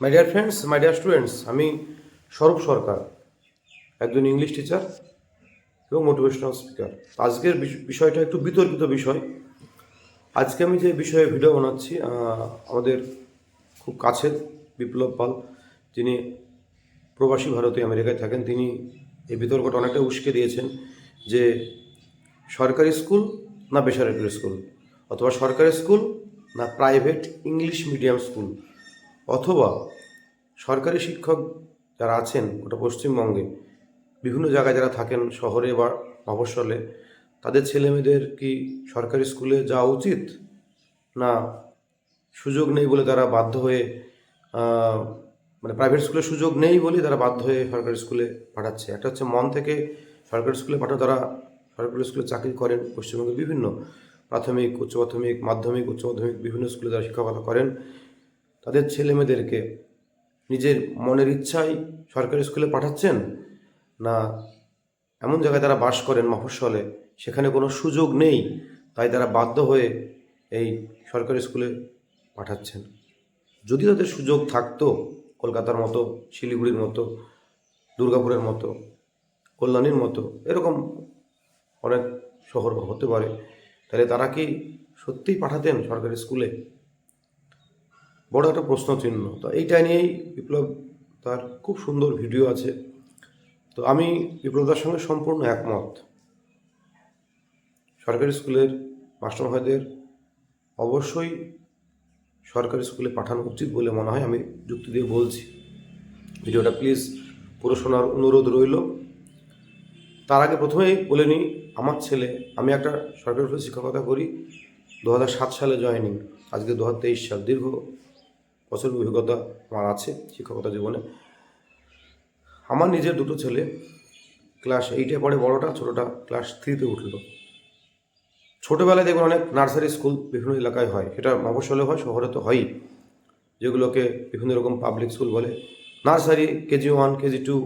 My dear friends my dear students আমি স্বরূপ সরকার, একজন English teacher এবং মোটিভেশনাল স্পিকার আজকের বিষ- বিষয়টা একটু বিতর্কিত বিষয়। আজকে আমি যে বিষয়ে ভিডিও বানাচ্ছি আমাদের খুব কাছের বিপ্লব পাল, যিনি প্রবাসী ভারতীয় আমেরিকায় থাকেন, তিনি এই বিতর্কটা অনেকটা উস্কে দিয়েছেন যে সরকারি স্কুল না বেসরকারি স্কুল, অথবা সরকারি স্কুল না প্রাইভেট ইংলিশ মিডিয়াম স্কুল অথবা সরকারি শিক্ষক যারা আছেন ওটা পশ্চিমবঙ্গে, বিভিন্ন জায়গায় যারা থাকেন শহরে বা মফস্বলে, তাদের ছেলেমেয়েদের কি সরকারি স্কুলে যাওয়া উচিত? না, সুযোগ নেই বলে তারা বাধ্য হয়ে মানে প্রাইভেট স্কুলে সুযোগ নেই বলে তারা বাধ্য হয়ে সরকারি স্কুলে পাঠাচ্ছে। একটা হচ্ছে মন থেকে সরকারি স্কুলে পাঠানো, তারা সরকারি স্কুলে চাকরি করেন পশ্চিমবঙ্গের বিভিন্ন প্রাথমিক, উচ্চ প্রাথমিক, মাধ্যমিক, উচ্চ মাধ্যমিক, বিভিন্ন স্কুলে যারা শিক্ষকতা করেন। তাদের ছেলে মেয়েদেরকে নিজের মনের ইচ্ছায় সরকারি স্কুলে পাঠাচ্ছেন? না, এমন জায়গায় তারা বাস করেন মফস্বলে, সেখানে কোনো সুযোগ নেই, তাই তারা বাধ্য হয়ে এই সরকারি স্কুলে পাঠাচ্ছেন। যদি তাদের সুযোগ থাকতো, কলকাতার মতো, শিলিগুড়ির মতো, দুর্গাপুরের মতো, কল্যাণীর মতো, এরকম অনেক শহর হতে পারে, তাহলে তারা কি সত্যিই পাঠাতেন সরকারি স্কুলে? বড় একটা প্রশ্ন চিহ্ন তো এইটা নিয়েই বিপ্লব তার খুব সুন্দর ভিডিও আছে। তো আমি বিপ্লবদার সঙ্গে সম্পূর্ণ একমত। সরকারি স্কুলের মাস্টারমশাইদের অবশ্যই সরকারি স্কুলে পাঠানো উচিত বলে মনে হয়, আমি যুক্তি দিয়ে বলছি। ভিডিওটা প্লিজ পুরো শোনার অনুরোধ রইল। তার আগে প্রথমেই বলে নিই, আমার ছেলে, আমি একটা সরকারি স্কুলে শিক্ষকতা করি, দু সালে জয়েনিং আজকে দু হাজার তেইশ সাল, দীর্ঘ বছর অভিজ্ঞতা আমার আছে শিক্ষকতা জীবনে। আমার নিজের দুটো ছেলে ক্লাস এইটে পড়ে বড়টা, ছোটোটা ক্লাস থ্রিতে উঠল। ছোটোবেলায় দেখবেন অনেক নার্সারি স্কুল বিভিন্ন এলাকায় হয় সেটা মফস্বলে হয়, শহরে তো হয়ই। যেগুলোকে বিভিন্ন রকম পাবলিক স্কুল বলে। Nursery KG one KG two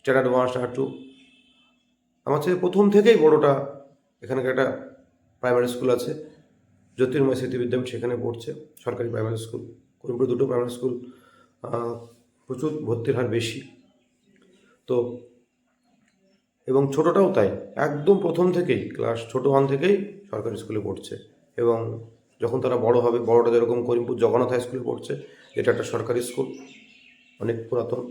standard one standard two আমার ছেলে প্রথম থেকেই বড়টা এখানকার একটা প্রাইমারি স্কুল আছে। জ্যোতির্ময় স্মৃতি বিদ্যাপীঠ সেখানে পড়ছে, সরকারি প্রাইমারি স্কুল করিমপুরে দুটো প্রাইমারি স্কুল প্রচুর ভর্তির হার বেশি। তো এবং ছোটোটাও তাই, একদম প্রথম থেকেই ক্লাস ছোটো ওয়ান থেকেই সরকারি স্কুলে পড়ছে। এবং যখন তারা বড় হবে, বড়টা যেরকম করিমপুর জগন্নাথ হাই স্কুলে পড়ছে যেটা একটা সরকারি স্কুল অনেক পুরাতন।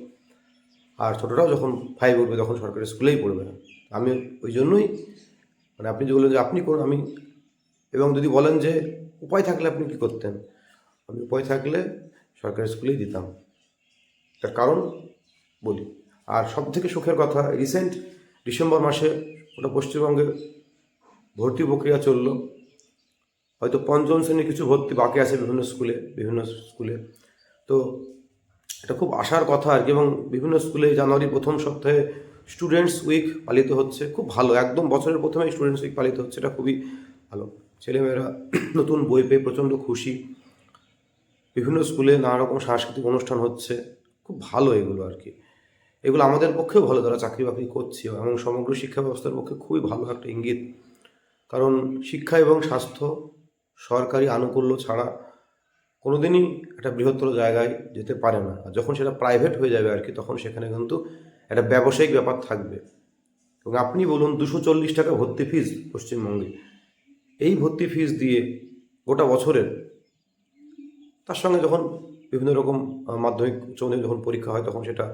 আর ছোটোটাও যখন ফাইভ উঠবে, তখন সরকারি স্কুলেই পড়বে না। আমি ওই জন্যই মানে আপনি যে বললেন যে আপনি করুন, আমি এবং যদি বলেন যে উপায় থাকলে আপনি কী করতেন? আমি উপায় থাকলে সরকারি স্কুলেই দিতাম। তার কারণ বলি, আর সব থেকে সুখের কথা রিসেন্ট ডিসেম্বর মাসে ওটা পশ্চিমবঙ্গে ভর্তি প্রক্রিয়া চলল। হয়তো পঞ্চম শ্রেণির কিছু ভর্তি বাকি আছে বিভিন্ন স্কুলে বিভিন্ন স্কুলে। তো এটা খুব আশার কথা আর কি এবং বিভিন্ন স্কুলে জানুয়ারি প্রথম সপ্তাহে স্টুডেন্টস উইক পালিত হচ্ছে। খুব ভালো, একদম বছরের প্রথমে স্টুডেন্টস উইক পালিত হচ্ছে, এটা খুবই ভালো। ছেলেমেয়েরা নতুন বই পেয়ে প্রচণ্ড খুশি। বিভিন্ন স্কুলে নানা রকম সাংস্কৃতিক অনুষ্ঠান হচ্ছে। খুব ভালো এগুলো আর কি এগুলো আমাদের পক্ষেও ভালো, যারা চাকরি বাকরি করছে এবং সমগ্র শিক্ষা ব্যবস্থার পক্ষে খুবই ভালো একটা ইঙ্গিত। কারণ শিক্ষা এবং স্বাস্থ্য সরকারি আনুকূল্য ছাড়া কোনোদিনই একটা বৃহত্তর জায়গায় যেতে পারে না। আর যখন সেটা প্রাইভেট হয়ে যাবে আর কি তখন সেখানে কিন্তু একটা ব্যবসায়িক ব্যাপার থাকবে। এবং আপনি বলুন, দুশো চল্লিশ টাকা ভর্তি ফিস পশ্চিমবঙ্গে। এই ভর্তি ফিস দিয়ে গোটা বছরের তার সঙ্গে যখন বিভিন্ন রকম মাধ্যমিক মাধ্যমিক যখন পরীক্ষা হয়, তখন সেটা,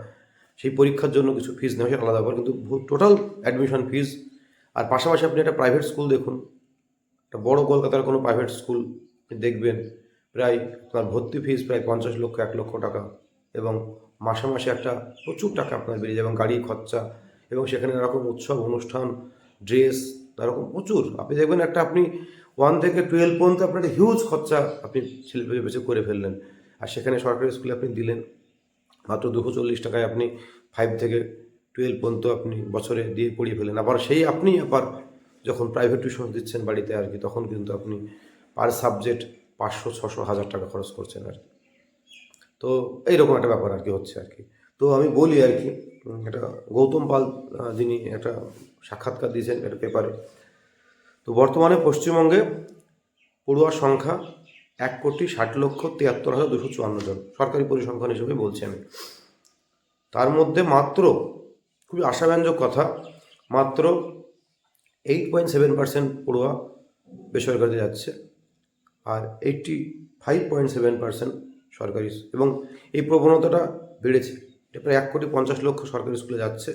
সেই পরীক্ষার জন্য কিছু ফিস নেওয়া সেটা আলাদা কিন্তু টোটাল অ্যাডমিশন ফিস আর পাশাপাশি আপনি একটা প্রাইভেট স্কুল দেখুন। একটা বড় কলকাতার কোনো প্রাইভেট স্কুল দেখবেন, প্রায় আপনার ভর্তি ফিস প্রায় পঞ্চাশ লক্ষ, এক লক্ষ টাকা এবং মাসে মাসে একটা প্রচুর টাকা আপনার বেরিয়ে যাবে এবং গাড়ি খরচা এবং সেখানে এরকম উৎসব, অনুষ্ঠান ড্রেস এরকম প্রচুর। আপনি দেখবেন একটা আপনি ওয়ান থেকে টুয়েলভ পর্যন্ত আপনার একটা হিউজ খরচা আপনি ছেলে বেঁচে করে ফেললেন। আর সেখানে সরকারি স্কুলে আপনি দিলেন। মাত্র দুশো চল্লিশ টাকায় আপনি ফাইভ থেকে টুয়েলভ পর্যন্ত আপনি বছরে দিয়ে পড়িয়ে ফেলেন আবার সেই আপনি আবার যখন প্রাইভেট টিউশন দিচ্ছেন বাড়িতে আর কি, তখন কিন্তু আপনি পার সাবজেক্ট পাঁচশো, ছশো, হাজার টাকা খরচ করছেন আর কি। তো এইরকম একটা ব্যাপার আর কি হচ্ছে আর কি। তো আমি বলি আর কি এটা গৌতম পাল যিনি একটা সাক্ষাৎকার দিয়েছেন একটা পেপারে তো বর্তমানে পশ্চিমবঙ্গে পড়ুয়ার সংখ্যা এক কোটি ষাট লক্ষ তিয়াত্তর হাজার দুশো চুয়ান্ন জন, সরকারি পরিসংখ্যান হিসেবে বলছি আমি। তার মধ্যে মাত্র, খুবই আশাব্যঞ্জক কথা, মাত্র এইট পয়েন্ট সেভেন পার্সেন্ট পড়ুয়া বেসরকারিতে যাচ্ছে আর eighty five point seven percent সরকারি এবং এই প্রবণতাটা বেড়েছে। এটা প্রায় এক কোটি পঞ্চাশ লক্ষ সরকারি স্কুলে যাচ্ছে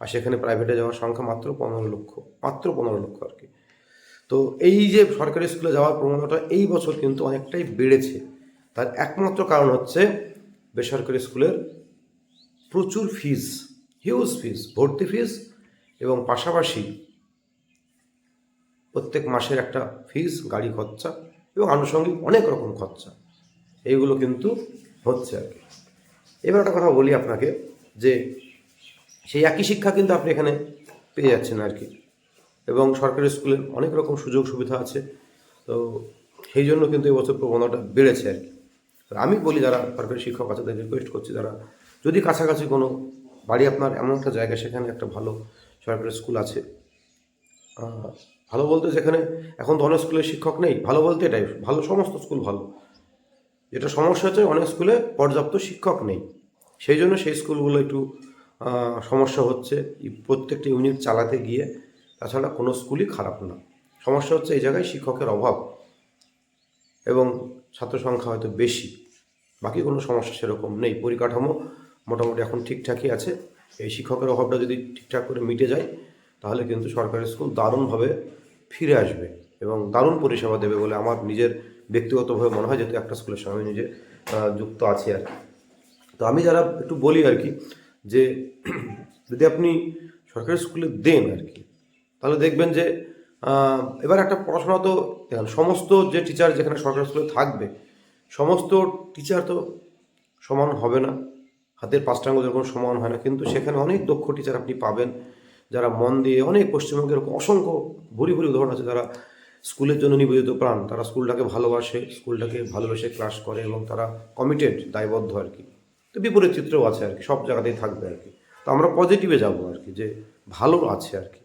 আর সেখানে প্রাইভেটে যাওয়ার সংখ্যা মাত্র পনেরো লক্ষ, মাত্র পনেরো লক্ষ আর কি। তো এই যে সরকারি স্কুলে যাওয়ার প্রবণতা এই বছর কিন্তু অনেকটাই বেড়েছে। তার একমাত্র কারণ হচ্ছে বেসরকারি স্কুলের প্রচুর ফিস হিউজ ফিস ভর্তি ফিস এবং পাশাপাশি প্রত্যেক মাসের একটা ফিস গাড়ি খরচা এবং আনুষঙ্গিক অনেক রকম খরচা। এইগুলো কিন্তু হচ্ছে আর কি। এবার একটা কথা বলি আপনাকে যে সেই একই শিক্ষা কিন্তু আপনি এখানে পেয়ে যাচ্ছেন আর কি। এবং সরকারি স্কুলে অনেক রকম সুযোগ সুবিধা আছে। তো সেই জন্য কিন্তু এবছর প্রবণতাটা বেড়েছে আর কি। আমি বলি যারা সরকারি শিক্ষক আছে তাদের রিকোয়েস্ট করছি যারা, যদি কাছাকাছি কোনো বাড়ি আপনার এমন একটা জায়গা, সেখানে একটা ভালো সরকারি স্কুল আছে ভালো বলতে যেখানে এখন তো অনেক স্কুলে শিক্ষক নেই, ভালো বলতে এটাই, ভালো সমস্ত স্কুল ভালো। যেটা সমস্যা হচ্ছে অনেক স্কুলে পর্যাপ্ত শিক্ষক নেই। সেই জন্য সেই স্কুলগুলো একটু সমস্যা হচ্ছে। প্রত্যেকটা ইউনিট চালাতে গিয়ে তাছাড়া কোনো স্কুলই খারাপ না। সমস্যা হচ্ছে এই জায়গায় শিক্ষকের অভাব এবং ছাত্র সংখ্যা হয়তো বেশি। বাকি কোনো সমস্যা সেরকম নেই। পরিকাঠামো মোটামুটি এখন ঠিকঠাকই আছে। এই শিক্ষকের অভাবটা যদি ঠিকঠাক করে মিটে যায়, তাহলে কিন্তু সরকারি স্কুল দারুণভাবে ফিরে আসবে এবং দারুণ পরিষেবা দেবে বলে আমার নিজের ব্যক্তিগতভাবে মনে হয়, যেহেতু একটা স্কুলের সঙ্গে নিজে যুক্ত আছি আর তো আমি যারা একটু বলি আর কি, যে যদি আপনি সরকারি স্কুলে দেন আর কি তাহলে দেখবেন যে এবার একটা পড়াশোনা তো সমস্ত যে টিচার যেখানে সরকারি স্কুলে থাকবে, সমস্ত টিচার তো সমান হবে না। হাতের পাঁচটাঙ্গ যেরকম সমান হয় না, কিন্তু সেখানে অনেক দক্ষ টিচার আপনি পাবেন, যারা মন দিয়ে অনেক পশ্চিমবঙ্গের এরকম অসংখ্য ভুরি ভুরি উদাহরণ আছে যারা স্কুলের জন্য নিবেদিত প্রাণ। তারা স্কুলটাকে ভালোবাসে স্কুলটাকে ভালোবেসে ক্লাস করে এবং তারা কমিটেড দায়বদ্ধ আর কি। তো বিপরীত চিত্রও আছে আর কি, সব জায়গাতেই থাকবে আর কি। তো আমরা পজিটিভে যাব আর কি, যে ভালো আছে আর কি।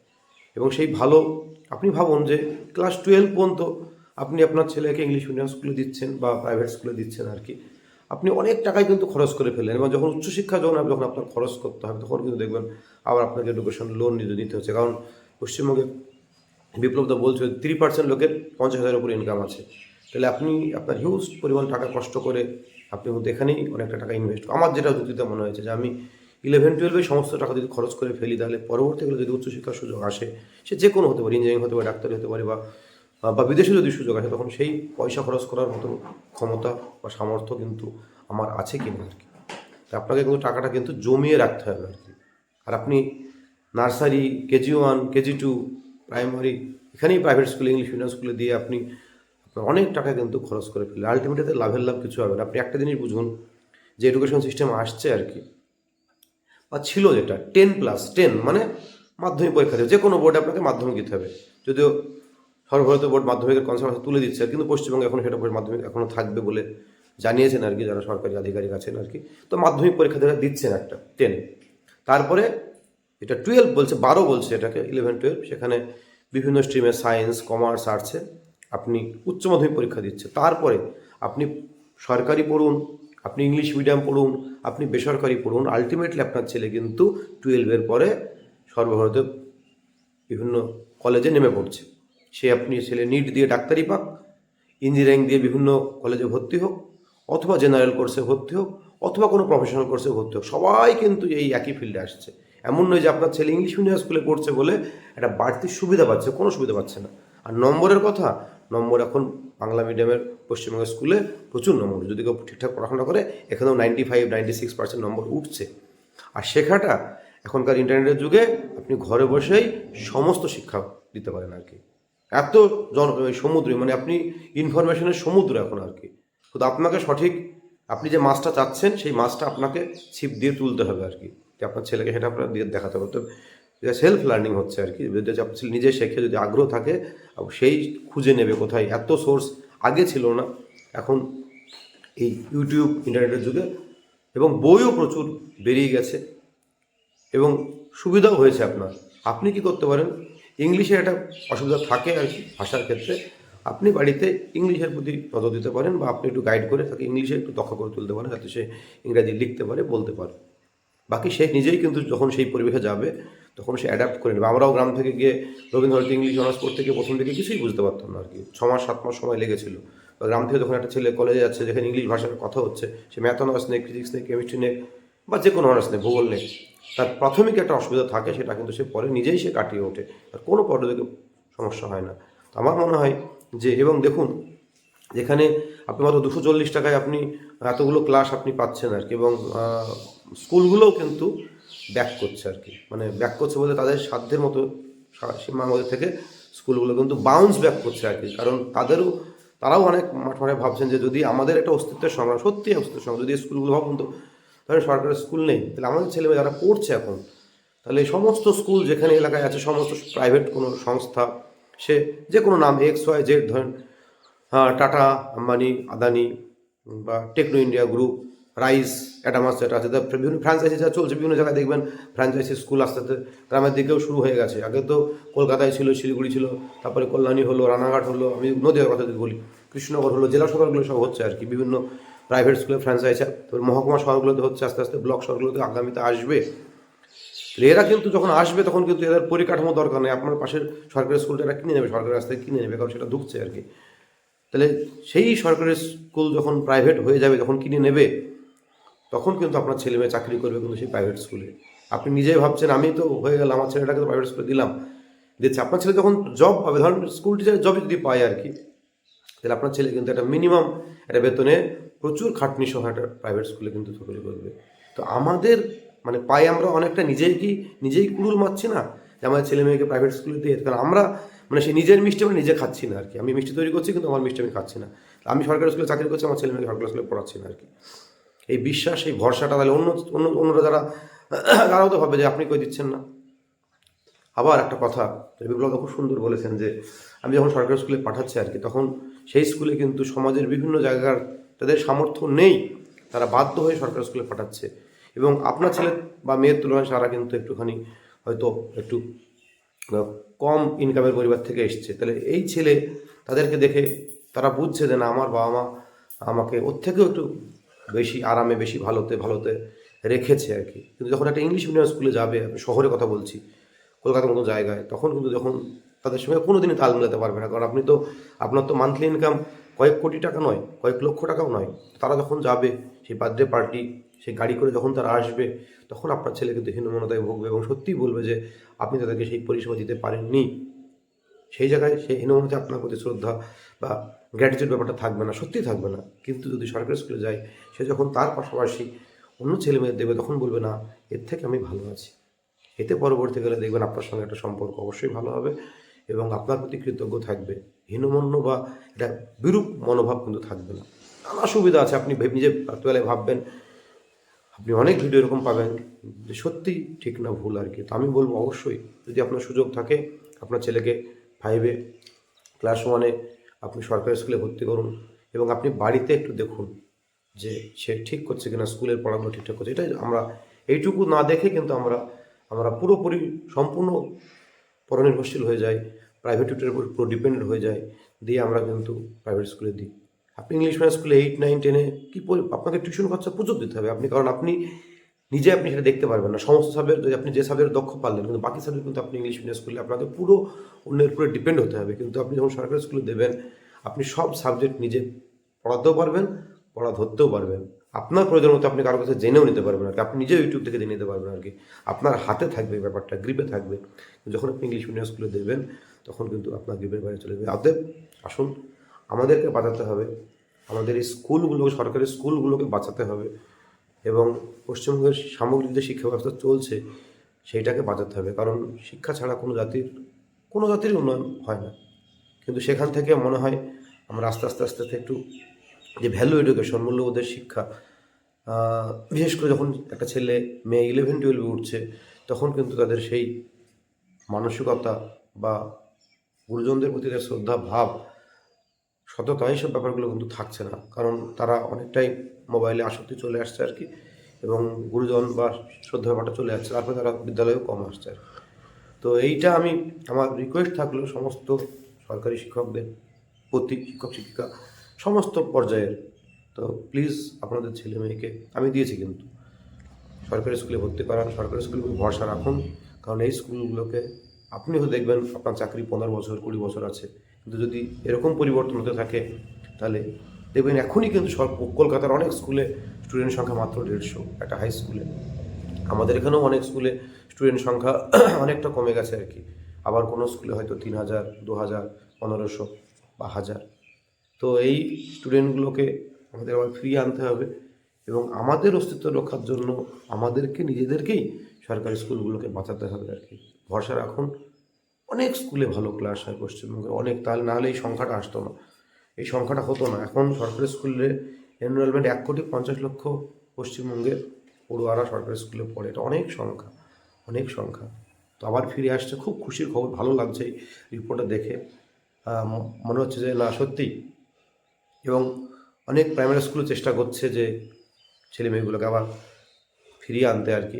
এবং সেই ভালো, আপনি ভাবুন যে ক্লাস টুয়েলভ পর্যন্ত আপনি আপনার ছেলেকে ইংলিশ মিডিয়াম স্কুলে দিচ্ছেন বা প্রাইভেট স্কুলে দিচ্ছেন আর কি, আপনি অনেক টাকাই কিন্তু খরচ করে ফেলেন এবং যখন উচ্চশিক্ষা যখন যখন আপনার খরচ করতে হবে, তখন কিন্তু দেখবেন আবার আপনাকে এডুকেশন লোন নিতে নিতে হচ্ছে। কারণ পশ্চিমবঙ্গে বিপ্লব দা বলছে থ্রি পার্সেন্ট লোকের পঞ্চাশ হাজারের উপর ইনকাম আছে। তাহলে আপনি আপনার হিউজ পরিমাণ টাকা কষ্ট করে আপনি এখানেই অনেকটা টাকা ইনভেস্ট আমার যেটা যুক্তিতে মনে হয়েছে যে আমি ইলেভেন, টুয়েলভে সমস্ত টাকা যদি খরচ করে ফেলি, তাহলে পরবর্তীকালে যদি উচ্চশিক্ষার সুযোগ আসে, সে যে কোনো হতে পারে ইঞ্জিনিয়ারিং হতে পারে, ডাক্তারি হতে পারে বা বা বিদেশে যদি সুযোগ আসে, তখন সেই পয়সা খরচ করার মতো ক্ষমতা বা সামর্থ্য কিন্তু আমার আছে কি না আর কি। তা আপনাকে কিন্তু টাকাটা কিন্তু জমিয়ে রাখতে হবে আর কি। আর আপনি nursery, KG one, KG two, primary, এখানেই প্রাইভেট স্কুলে ইংলিশ মিডিয়াম স্কুলে দিয়ে আপনি অনেক টাকা কিন্তু খরচ করে ফেললে আলটিমেটলি লাভের লাভ কিছু হবে না। আপনি একটা জিনিস বুঝুন, যে এডুকেশন সিস্টেম আসছে আর কি বা ছিল যেটা টেন প্লাস টেন মানে মাধ্যমিক পরীক্ষা দেবে যে কোনো বোর্ডে আপনাকে মাধ্যমিক দিতে হবে। যদিও সর্বভারতীয় বোর্ড মাধ্যমিকের কনসেপ্ট তুলে দিচ্ছে, কিন্তু পশ্চিমবঙ্গে এখন সেটা মাধ্যমিক এখনও থাকবে বলে জানিয়েছেন আর কি, যারা সরকারি আধিকারিক আছেন আর কি। তো মাধ্যমিক পরীক্ষা দেওয়া দিচ্ছেন একটা টেন তারপরে এটা টুয়েলভ বলছে, বারো বলছে এটাকে ইলেভেন টুয়েলভ সেখানে বিভিন্ন স্ট্রিমে সায়েন্স কমার্স আর্টসে আপনি উচ্চ মাধ্যমিক পরীক্ষা দিচ্ছে। তারপরে আপনি সরকারি পড়ুন, আপনি ইংলিশ মিডিয়াম পড়ুন আপনি বেসরকারি পড়ুন আলটিমেটলি আপনার ছেলে কিন্তু টুয়েলভের পরে সর্বভারতীয় বিভিন্ন কলেজে নেমে পড়ছে। সে আপনি ছেলে নিট দিয়ে ডাক্তারি পাক ইঞ্জিনিয়ারিং দিয়ে বিভিন্ন কলেজে ভর্তি হোক, অথবা জেনারেল কোর্সে ভর্তি হোক, অথবা কোনো প্রফেশনাল কোর্সে ভর্তি হোক, সবাই কিন্তু এই একই ফিল্ডে আসছে। এমন নয় যে আপনার ছেলে ইংলিশ মিডিয়াম স্কুলে পড়ছে বলে একটা বাড়তি সুবিধা পাচ্ছে, কোনো সুবিধা পাচ্ছে না। আর নম্বরের কথা নম্বর এখন বাংলা মিডিয়ামের পশ্চিমবঙ্গের স্কুলে প্রচুর নম্বর। যদি কেউ ঠিকঠাক পড়াশোনা করে, এখানেও ninety five ninety six percent নম্বর উঠছে। আর শেখাটা এখনকার ইন্টারনেটের যুগে আপনি ঘরে বসেই সমস্ত শিক্ষা দিতে পারেন আর কি। এত জন সমুদ্র মানে আপনি ইনফরমেশনের সমুদ্র এখন আর কি। শুধু আপনাকে সঠিক, আপনি যে মাছটা চাচ্ছেন, সেই মাছটা আপনাকে ছিপ দিয়ে তুলতে হবে আর কি। আপনার ছেলেকে সেটা আপনার দিয়ে দেখাতে হবে। তো সেলফ লার্নিং হচ্ছে আর কি। নিজে শেখে, যদি আগ্রহ থাকে সেই খুঁজে নেবে কোথায়। এত সোর্স আগে ছিল না। এখন এই ইউটিউব ইন্টারনেটের যুগে এবং বইও প্রচুর বেরিয়ে গেছে এবং সুবিধাও হয়েছে আপনার। আপনি কি করতে পারেন? ইংলিশে একটা অসুবিধা থাকে আর কি ভাষার ক্ষেত্রে। আপনি বাড়িতে ইংলিশের প্রতি নজর দিতে পারেন বা আপনি একটু গাইড করে তাকে ইংলিশে একটু দক্ষ করে তুলতে পারেন, যাতে সে ইংরাজি লিখতে পারে, বলতে পারে। বাকি সে নিজেই কিন্তু যখন সেই পরিবেশে যাবে তখন সে অ্যাডাপ্ট করে নেবে। আমরাও গ্রাম থেকে গিয়ে রবীন্দ্রনাথ ইংলিশ অনার্স পড়তে গিয়ে প্রথম দিকে কিছুই বুঝতে পারতাম না আর কি। ছ মাস, সাত মাস সময় লেগেছিল। বা গ্রাম থেকে যখন একটা ছেলে কলেজে যাচ্ছে, যেখানে ইংলিশ ভাষার কথা হচ্ছে, সে ম্যাথ অনার্স নেই ফিজিক্স নেই কেমিস্ট্রি নেই বা যে কোনো অনার্স নেই ভূগোল নেই তার প্রাথমিক একটা অসুবিধা থাকে, সেটা কিন্তু সে পরে নিজেই সে কাটিয়ে ওঠে। তার কোনো পর্যটকে সমস্যা হয় না। আমার মনে হয় যে, এবং দেখুন, যেখানে আপনি মাত্র দুশো চল্লিশ টাকায় আপনি এতগুলো ক্লাস আপনি পাচ্ছেন আর কি, এবং স্কুলগুলোও কিন্তু ব্যাক করছে আর কি। মানে ব্যাক করছে বলতে তাদের সাধ্যের মতো সা- সীমার মধ্যে থেকে স্কুলগুলো কিন্তু বাউন্স ব্যাক করছে আর কি। কারণ তাদেরও, তারাও অনেক মাঠ মাঠে ভাবছেন যে যদি আমাদের একটা অস্তিত্বের সংগ্রাম, সত্যি অস্তিত্বের সংগ্রাম, যদি স্কুলগুলো ভাবুন তো, তাহলে সরকারের স্কুল নেই। তাহলে আমাদের ছেলেমেয়ে যারা পড়ছে এখন, তাহলে এই সমস্ত স্কুল যেখানে এলাকায় আছে, সমস্ত প্রাইভেট কোনো সংস্থা, সে যে কোনো নাম এক্স ওয়াই জেড ধরেন টাটা আম্বানি আদানি বা Techno India group Rice Adamas যেটা আছে। বিভিন্ন ফ্র্যাঞ্চাইজি যা চলছে, বিভিন্ন জায়গায় দেখবেন ফ্র্যাঞ্চাইজি স্কুল আস্তে আস্তে গ্রামের দিকেও শুরু হয়ে গেছে। আগে তো কলকাতায় ছিল, শিলিগুড়ি ছিল, তারপরে কল্যাণী হলো, রানাঘাট হলো, আমি নদীয়ার কথা যদি বলি, কৃষ্ণনগর হলো, জেলা শহরগুলো সব হচ্ছে আর কি, বিভিন্ন প্রাইভেট স্কুলে ফ্র্যাঞ্চাইজি তারপরে মহকুমা শহরগুলোতে হচ্ছে আস্তে আস্তে ব্লক শহরগুলোতে আগামীতে আসবে। এরা কিন্তু যখন আসবে, তখন কিন্তু এদের পরিকাঠামো দরকার নেই। আপনার পাশের সরকারি স্কুলটা এরা কিনে নেবে, সরকারি রাস্তায় কিনে নেবে, কারণ সেটা ঢুকছে আর কি। তাহলে সেই সরকারি স্কুল যখন প্রাইভেট হয়ে যাবে, যখন কিনে নেবে তখন কিন্তু আপনার ছেলে মেয়ে চাকরি করবে কিন্তু সেই প্রাইভেট স্কুলে আপনি নিজেই ভাবছেন, আমি তো হয়ে গেল আমার ছেলেটাকে তো প্রাইভেট স্কুলে দিলাম। দিচ্ছে আপনার ছেলে যখন জব পাবে, ধরুন স্কুল টিচারের জব যদি পায় আর কি, তাহলে আপনার ছেলে কিন্তু একটা মিনিমাম একটা বেতনে প্রচুর খাটনি সহ একটা প্রাইভেট স্কুলে কিন্তু চাকরি করবে। তো আমাদের মানে পায়ে আমরা অনেকটা নিজেই কি, নিজেই কুড়ুল মারছি না যে আমাদের ছেলে মেয়েকে প্রাইভেট স্কুলে দিয়ে, কারণ আমরা মানে সে নিজের মিষ্টি আমরা নিজে খাচ্ছি না আর কি। আমি মিষ্টি তৈরি করছি কিন্তু আমার মিষ্টি আমি খাচ্ছি না। আমি সরকারি স্কুলে চাকরি করছি, আমার ছেলে মেয়েকে সরকারি স্কুলে পড়াচ্ছি না আর কি। এই বিশ্বাস, এই ভরসাটা তাহলে অন্য অন্য, অন্যরা যারা তারাও তো ভাবে যে আপনি কই দিচ্ছেন না। আবার একটা কথা বিপ্লব খুব সুন্দর বলেছেন যে, আমি যখন সরকারি স্কুলে পাঠাচ্ছি আর কি, তখন সেই স্কুলে কিন্তু সমাজের বিভিন্ন জায়গার তাদের সামর্থ্য নেই, তারা বাধ্য হয়ে সরকারি স্কুলে পাঠাচ্ছে। এবং আপনার ছেলে বা মেয়ের তুলনায় সারা কিন্তু একটুখানি হয়তো একটু কম ইনকামের পরিবার থেকে এসছে। তাহলে এই ছেলে তাদেরকে দেখে তারা বুঝছে যে না, আমার বাবা মা আমাকে ওর থেকেও একটু বেশি আরামে, বেশি ভালোতে ভালোতে রেখেছে আর কি। কিন্তু যখন একটা ইংলিশ মিডিয়াম স্কুলে যাবে, আমি শহরে কথা বলছি, কলকাতার মতো জায়গায়, তখন কিন্তু যখন তাদের সঙ্গে কোনো দিনই তাল মেলাতে পারবে না। কারণ আপনি তো, আপনার তো মান্থলি ইনকাম কয়েক কোটি টাকা নয়, কয়েক লক্ষ টাকাও নয়। তারা যখন যাবে, সেই বার্থডে পার্টি সেই গাড়ি করে যখন তারা আসবে, তখন আপনার ছেলে কিন্তু হীনমনতায় ভুগবে এবং সত্যিই বলবে যে, আপনি তাদেরকে সেই পরিষেবা দিতে পারেননি। সেই জায়গায় সেই হীনমনতা আপনার প্রতি শ্রদ্ধা বা গ্র্যাটিটিউড ব্যাপারটা থাকবে না, সত্যিই থাকবে না। কিন্তু যদি সরকারি স্কুলে যায় সে যখন তার পাশাপাশি অন্য ছেলে মেয়েদের দেবে, তখন বলবে, না, এর থেকে আমি ভালো আছি। এতে পরবর্তীকালে দেখবেন আপনার সঙ্গে একটা সম্পর্ক অবশ্যই ভালো হবে এবং আপনার প্রতি কৃতজ্ঞ থাকবে। হীনমন্য বা এটা বিরূপ মনোভাব কিন্তু থাকবে না। নানা সুবিধা আছে, আপনি নিজে রাত্রিবেলায় ভাববেন, আপনি অনেক ভিডিও এরকম পাবেন যে সত্যি ঠিক না, ভুল আর কি। তো আমি বলব অবশ্যই, যদি আপনার সুযোগ থাকে, আপনার ছেলেকে ফাইভে ক্লাস ওয়ানে আপনি সরকারি স্কুলে ভর্তি করুন এবং আপনি বাড়িতে একটু দেখুন যে সে ঠিক করছে কিনা, স্কুলের পড়াগুলো ঠিকঠাক করছে। এটাই আমরা, এইটুকু না দেখে কিন্তু আমরা আমরা পুরোপুরি সম্পূর্ণ পরনির্ভরশীল হয়ে যাই প্রাইভেট টিউটারের উপর পুরো ডিপেন্ডেন্ট হয়ে যায় দিয়ে আমরা কিন্তু প্রাইভেট স্কুলে দিই। আপনি ইংলিশ মিডিয়াম স্কুলে এইট নাইন টেনে কী আপনাকে টিউশন খরচা প্রচুর দিতে হবে। আপনি কারণ আপনি নিজে আপনি সেটা দেখতে পারবেন না। সমস্ত সাবজেক্ট যদি আপনি যে সাবজেক্ট দক্ষ পারলেন, কিন্তু বাকি সাবজেক্ট কিন্তু আপনি ইংলিশ মিডিয়াম স্কুলে আপনাকে পুরো অন্যের উপরে ডিপেন্ড হতে হবে। কিন্তু আপনি যখন সরকারি স্কুলে দেবেন, আপনি সব সাবজেক্ট নিজে পড়াতেও পারবেন, পড়া ধরতেও পারবেন। আপনার প্রয়োজন মতো আপনি কারোর কাছে জেনেও নিতে পারবেন আর কি। আপনি নিজেও ইউটিউব থেকে জেনে নিতে পারবেন আর কি। আপনার হাতে থাকবে ব্যাপারটা গ্রিপে থাকবে। যখন আপনি ইংলিশ মিডিয়াম স্কুলে দেবেন, তখন কিন্তু আপনার গ্রিপের বাইরে চলে যাবে। অতএব আসুন, আমাদেরকে বাঁচাতে হবে। আমাদের এই স্কুলগুলো সরকারি স্কুলগুলোকে বাঁচাতে হবে। এবং পশ্চিমবঙ্গের সামগ্রিক যে শিক্ষা ব্যবস্থা চলছে, সেইটাকে বাঁচাতে হবে। কারণ শিক্ষা ছাড়া কোনো জাতির কোনো জাতির উন্নয়ন হয় না। কিন্তু সেখান থেকে মনে হয় আমরা আস্তে আস্তে আস্তে আস্তে একটু যে ভ্যালু এডুকেশন মূল্যবোধের শিক্ষা বিশেষ করে যখন একটা ছেলে, মেয়ে ইলেভেন টুয়েলভে উঠছে, তখন কিন্তু তাদের সেই মানসিকতা বা গুরুজনদের প্রতি তাদের শ্রদ্ধা, ভাব সততা এইসব ব্যাপারগুলো কিন্তু থাকছে না। কারণ তারা অনেকটাই মোবাইলে আসক্তি চলে আসছে আর কি এবং গুরুজন বা শ্রদ্ধা ব্যাপারটা চলে আসছে। তারপরে তারা বিদ্যালয়েও কম আসছে আর তো এইটা আমি, আমার রিকোয়েস্ট থাকল সমস্ত সরকারি শিক্ষকদের, প্রতি শিক্ষক, শিক্ষিকা, সমস্ত পর্যায়ের, তো প্লিজ আপনাদের ছেলে মেয়েকে, আমি দিয়েছি কিন্তু। সরকারি স্কুলে ভর্তি করান, সরকারি স্কুলগুলো ভরসা রাখুন। কারণ এই স্কুলগুলোকে আপনি হয়তো দেখবেন, আপনার চাকরি পনেরো বছর, কুড়ি বছর আছে। কিন্তু যদি এরকম পরিবর্তন হতে থাকে, তাহলে দেখবেন এখনই কিন্তু সব কলকাতার অনেক স্কুলে স্টুডেন্ট সংখ্যা মাত্র দেড়শো একটা হাই স্কুলে আমাদের এখানেও অনেক স্কুলে স্টুডেন্ট সংখ্যা অনেকটা কমে গেছে আর কি। আবার কোনো স্কুলে হয়তো তিন হাজার, দু হাজার, পনেরোশো বা হাজার। তো এই স্টুডেন্টগুলোকে আমাদের আবার ফিরিয়ে আনতে হবে এবং আমাদের অস্তিত্ব রক্ষার জন্য আমাদেরকে, নিজেদেরকেই সরকারি স্কুলগুলোকে বাঁচাতে হবে আর কি। ভরসা রাখুন। অনেক স্কুলে ভালো ক্লাস হয় পশ্চিমবঙ্গে, অনেক, তাহলে নাহলে এই সংখ্যাটা আসতো না। এই সংখ্যাটা হতো না। এখন সরকারি স্কুলে এনরোলমেন্ট এক কোটি পঞ্চাশ লক্ষ পশ্চিমবঙ্গের পড়ুয়ারা সরকারি স্কুলে পড়ে। এটা অনেক সংখ্যা অনেক সংখ্যা। তো আবার ফিরে আসছে, খুব খুশির খবর, ভালো লাগছে এই রিপোর্টটা দেখে। মনে হচ্ছে যে না সত্যি এবং অনেক প্রাইমারি স্কুলে চেষ্টা করছে যে ছেলে মেয়েগুলোকে আবার ফিরিয়ে আনতে আর কি।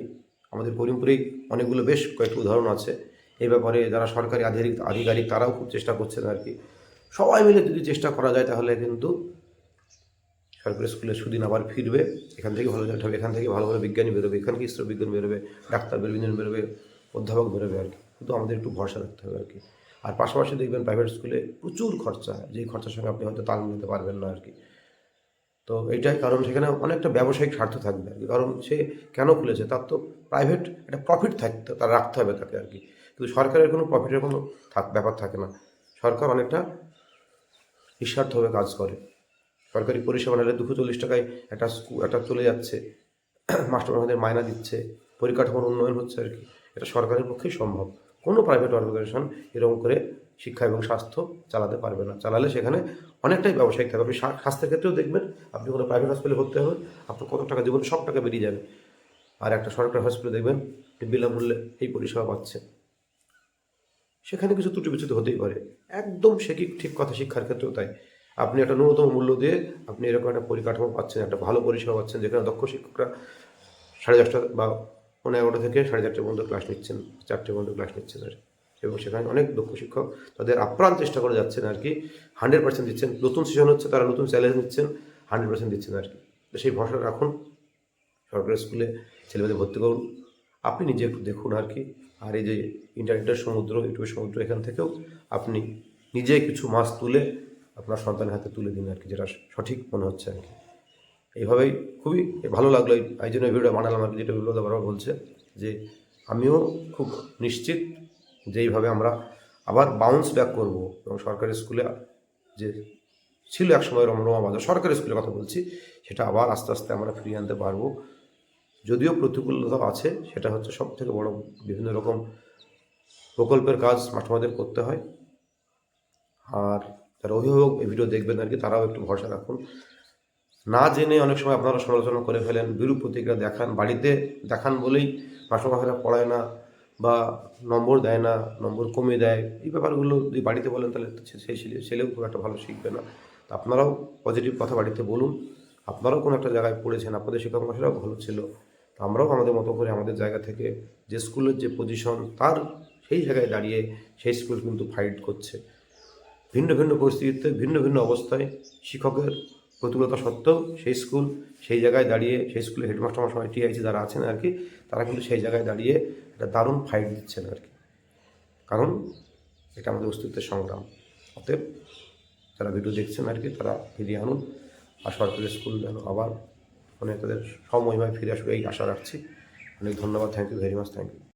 আমাদের করিমপুরেই অনেকগুলো, বেশ কয়েকটি উদাহরণ আছে। এই ব্যাপারে যারা সরকারি আধিকারিক আধিকারিক তারাও খুব চেষ্টা করছেন আর কি। সবাই মিলে যদি চেষ্টা করা যায় তাহলে কিন্তু সরকারি স্কুলে সুদিন আবার ফিরবে। এখান থেকে ভালো হবে এখান থেকে ভালো ভালো বিজ্ঞানী বেরোবে। এখান থেকে ইসরো বিজ্ঞান বেরোবে, ডাক্তার বেরোবে ইঞ্জিনিয়ার বেরোবে, অধ্যাপক বেরোবে আর কি। কিন্তু আমাদের একটু ভরসা রাখতে হবে আর কি। আর পাশাপাশি দেখবেন প্রাইভেট স্কুলে প্রচুর খরচা। যেই খরচার সঙ্গে আপনি হয়তো তাল মিলাতে পারবেন না আর কি। তো এইটাই কারণ, সেখানে অনেকটা ব্যবসায়িক স্বার্থ থাকবে আর কি। কারণ সে কেন খুলেছে? তার তো প্রাইভেট একটা প্রফিট থাকতে তার রাখতে হবে তাকে আর কি। কিন্তু সরকারের কোনো প্রফিটের কোনো ব্যাপার থাকে না। সরকার অনেকটা নিঃস্বার্থভাবে কাজ করে। সরকারি পরিষেবা নিলে দুশো চল্লিশ টাকায় একটা একটা চলে যাচ্ছে। মাস্টার আমাদের মায়না দিচ্ছে। পরিকাঠামোর উন্নয়ন হচ্ছে আর কি। এটা সরকারের পক্ষেই সম্ভব। কোনো প্রাইভেট অর্গানাইজেশন এরকম করে শিক্ষা এবং স্বাস্থ্য চালাতে পারবে না। চালালে সেখানে অনেকটাই ব্যবসায়িক থাকবে আপনি স্বা- স্বাস্থ্যের ক্ষেত্রেও দেখবেন, আপনি কোনো প্রাইভেট হসপিটালে ভর্তি হবেন, আপনার কত টাকা জীবনে সব টাকা বেরিয়ে যাবে। আর একটা সরকারি হসপিটালে দেখবেন বিনামূল্যে এই পরিষেবা পাচ্ছে। সেখানে কিছু ত্রুটি বিচ্যুতি হতেই পারে। একদম সে কি ঠিক কথা শিক্ষার ক্ষেত্রেও তাই। আপনি একটা ন্যূনতম মূল্য দিয়ে আপনি এরকম একটা পরিকাঠামো পাচ্ছেন, একটা ভালো পরিষেবা পাচ্ছেন, যেখানে দক্ষ শিক্ষকরা সাড়ে দশটা বা পনেরো এগারোটা থেকে সাড়ে চারটে পর্যন্ত ক্লাস নিচ্ছেন, চারটে পর্যন্ত ক্লাস নিচ্ছেন আর এবং সেখানে অনেক দক্ষ শিক্ষক তাদের আপ্রাণ চেষ্টা করে যাচ্ছেন আর কি। হান্ড্রেড পার্সেন্ট দিচ্ছেন, নতুন সেশন হচ্ছে, তারা নতুন চ্যালেঞ্জ নিচ্ছেন, হান্ড্রেড পার্সেন্ট দিচ্ছেন আর কি। সেই ভরসা রাখুন, সরকারি স্কুলে ছেলেমেয়েদের ভর্তি করুন। আপনি নিজে একটু দেখুন আর কি আর এই যে ইন্টারনেটের সমুদ্র, ইউটিউবের সমুদ্র, এখান থেকেও আপনি নিজে কিছু মাছ তুলে আপনার সন্তানের হাতে তুলে দিন আর কি, যেটা সঠিক মনে হচ্ছে আর কি। এইভাবেই খুবই ভালো লাগল, এই জন্য ভিডিওটা বানালাম আর যেটা বিপ্লব বারবার বলছে যে আমিও খুব নিশ্চিত যে এইভাবে আমরা আবার বাউন্স ব্যাক করব। এবং সরকারি স্কুলে যে ছিল এক সময় রমরমা বাজার, সরকারি স্কুলের কথা বলছি, সেটা আবার আস্তে আস্তে আমরা ফিরিয়ে আনতে পারব। যদিও প্রতিকূলতা আছে, সেটা হচ্ছে সব থেকে বড় বিভিন্ন রকম প্রকল্পের কাজ মাঠমাদের করতে হয়। আর যারা অভিভাবক এই ভিডিও দেখবেন আর কি, তারাও একটু ভরসা রাখুন। না জেনে অনেক সময় আপনারা সমালোচনা করে ফেলেন, বিরূপ প্রতিক্রিয়া দেখান, বাড়িতে দেখান বলেই মাস্টারমশাইরা পড়ায় না বা নম্বর দেয় না, নম্বর কমে দেয়। এই ব্যাপারগুলো যদি বাড়িতে বলেন তাহলে সেই ছেলে ছেলেও খুব একটা ভালো শিখবে না। আপনারাও পজিটিভ কথা বাড়িতে বলুন। আপনারাও কোনো একটা জায়গায় পড়েছেন, আপনাদের শিক্ষক মশাইরাও ভালো ছিল। আমরাও আমাদের মতো করে আমাদের জায়গা থেকে যে স্কুলের যে পজিশন তার সেই জায়গায় দাঁড়িয়ে সেই স্কুল কিন্তু ফাইট করছে। ভিন্ন ভিন্ন পরিস্থিতিতে, ভিন্ন ভিন্ন অবস্থায় শিক্ষকের প্রতিকূলতা সত্ত্বেও সেই স্কুল সেই জায়গায় দাঁড়িয়ে, সেই স্কুলে হেডমাস্টার মশাই টিআইসি যারা আছেন আর কি, তারা কিন্তু সেই জায়গায় দাঁড়িয়ে একটা দারুণ ফাইট দিচ্ছেন আর কি। কারণ এটা আমাদের অস্তিত্বের সংগ্রাম। অতএব যারা ভিডিও দেখছেন আর কি, তারা ফিরিয়ে আনুন। আর সরকারি স্কুল যেন আবার মানে তাদের সময় ফিরে আসবে এই আশা রাখছি। অনেক ধন্যবাদ thank you very much thank you